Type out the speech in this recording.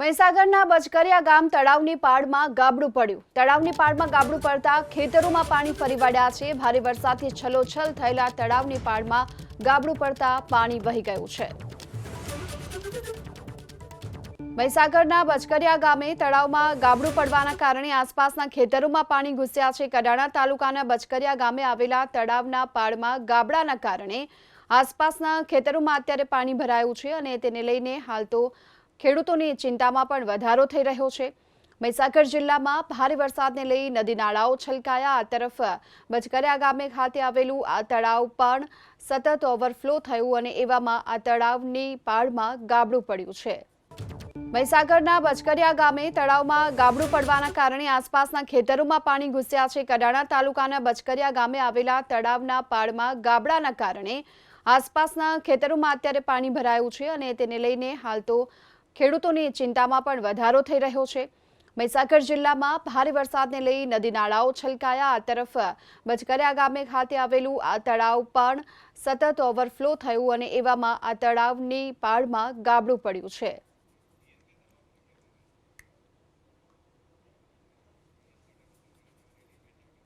મહીસાગરના બચકરિયા ગામ તળાવની પાળમાં ગાબડું પડ્યું. તળાવની પાળમાં ગાબડું પડતા ખેતરોમાં પાણી ફરી વળ્યા છે. ભારે વરસાદથી છલોછલ થયેલા તળાવની પાળમાં ગાબડું પડતા પાણી વહી ગયું છે. મહીસાગરના બચકરિયા ગામે તળાવમાં ગાબડું પડવાના કારણે આસપાસના ખેતરોમાં પાણી ઘૂસ્યા છે. કડાણા તાલુકાના બચકરિયા ગામે આવેલા તળાવના પાળમાં ગાબડાના કારણે આસપાસના ખેતરોમાં અત્યારે પાણી ભરાયું છે અને તેને લઈને હાલ તો ખેડૂતોની ચિંતામાં પણ વધારો થઈ રહ્યો છે. મહીસાગર જિલ્લામાં ભારે વરસાદને લઈ નદી નાળાઓ છલકાયા. આ તરફ બચકરિયા ગામે ખાતે આવેલું આ તળાવ પણ સતત ઓવરફ્લો થયું અને એવામાં આ તળાવની પાળમાં ગાબડું પડ્યું છે. મહીસાગરના બચકરિયા ગામે તળાવમાં ગાબડું પડવાના કારણે આસપાસના ખેતરોમાં પાણી ઘૂસ્યા છે. કડાણા તાલુકાના બચકરિયા ગામે આવેલા તળાવના પાળમાં ગાબડાના કારણે આસપાસના ખેતરોમાં અત્યારે પાણી ભરાયું છે અને તેને લઈને હાલ તો ખેડૂતોની ચિંતામાં પણ વધારો થઈ રહ્યો છે. મહીસાગર જિલ્લામાં ભારે વરસાદને લઈ નદી નાળાઓ છલકાયા. આ તરફ બચકરિયા ગામે ખાતે આવેલું આ તળાવ પણ સતત ઓવરફ્લો થયું અને એવામાં આ તળાવની પાળમાં ગાબડું પડ્યું છે.